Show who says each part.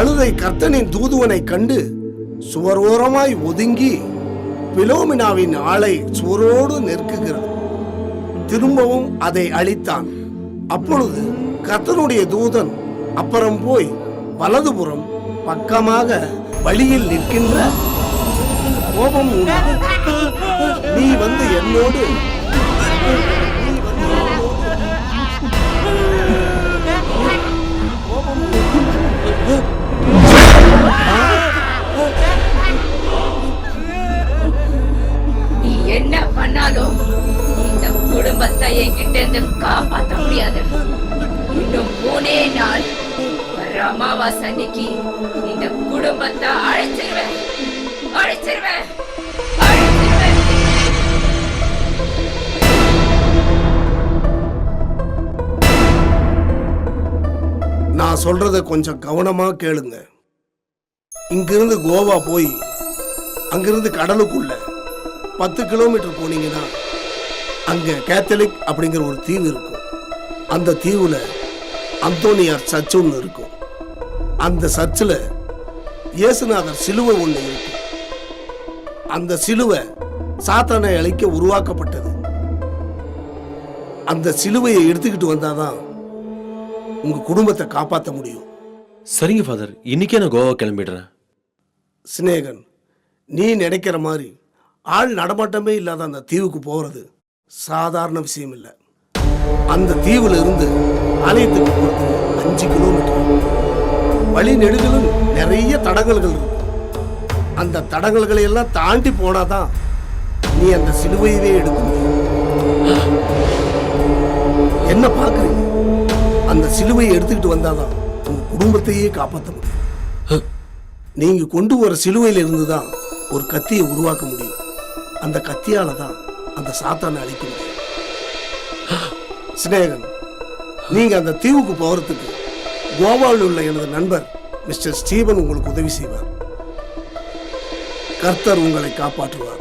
Speaker 1: கழுதை கர்த்தனின் தூதுவனை கண்டு சுவர் ஓரமாய் ஒதுங்கி பிலோமினாவின் ஆளை சுவரோடு நெருக்குகிறது திரும்பவும் அதை அழித்தான். அப்பொழுது கர்த்தனுடைய தூதன் அப்புறம் போய் வலதுபுறம் பக்கமாக வழியில் நிற்கின்ற கோபம் நீ வந்து என்னோடு
Speaker 2: பண்ணாலும் இந்த குடும்பத்தை என்கிட்ட இருந்து காப்பாற்ற முடியாது. இன்னும் மூணே நாள் அமாவாசை அன்னைக்கு இந்த குடும்பத்தை அழைச்சிருவேன். அழைச்சிருவேன். அழைச்சிருவேன்.
Speaker 1: நான் சொல்றத கொஞ்சம் கவனமா கேளுங்க. இங்கிருந்து கோவா போய் அங்கிருந்து கடலுக்குள்ள பத்து கிலோமீட்டர் போனீங்கன்னா அங்க கேத்தலிக் அப்படிங்கிற ஒரு தீவு இருக்கும். அந்த தீவுல அந்தோனியார் சர்ச் ஒன்று இருக்கும். அந்த சர்ச்சில் இயேசுநாதர் சிலுவை ஒன்று இருக்கும். அந்த சிலுவை சாத்தானை அழிக்க உருவாக்கப்பட்டது. அந்த சிலுவையை எடுத்துக்கிட்டு வந்தாதான் உங்க குடும்பத்தை காப்பாற்ற முடியும்.
Speaker 3: சரிங்க ஃபாதர் இன்னைக்கே நான் கோவா கிளம்பிடுறேன்.
Speaker 1: சிநேகன் நீ நினைக்கிற மாதிரி ஆள் நடமாட்டமே இல்லாத அந்த தீவுக்கு போகிறது சாதாரண விஷயம் இல்லை. அந்த தீவுல இருந்து ஆலயத்துக்கு போகிறது அஞ்சு கிலோமீட்டர். வழி நெடுகளும் நிறைய தடங்கல்கள் இருக்கும் அந்த தடங்கல்களை எல்லாம் தாண்டி போனாதான் நீ அந்த சிலுவையவே எடுக்க முடியும். என்ன பார்க்குறீங்க அந்த சிலுவையை எடுத்துக்கிட்டு வந்தாதான் உங்க குடும்பத்தையே காப்பாற்ற முடியும். நீங்க கொண்டு வர சிலுவையில இருந்து தான் ஒரு கத்தியை உருவாக்க முடியும். அந்த கத்தியால தான் அந்த சாத்தானை அழிக்க முடியும் சிநேகன் நீங்க அந்த தீவுக்கு போகிறதுக்கு கோவாவில் உள்ள எனது நண்பர் மிஸ்டர் ஸ்டீவன் உங்களுக்கு உதவி செய்வார். கர்த்தர் உங்களை காப்பாற்றுவார்.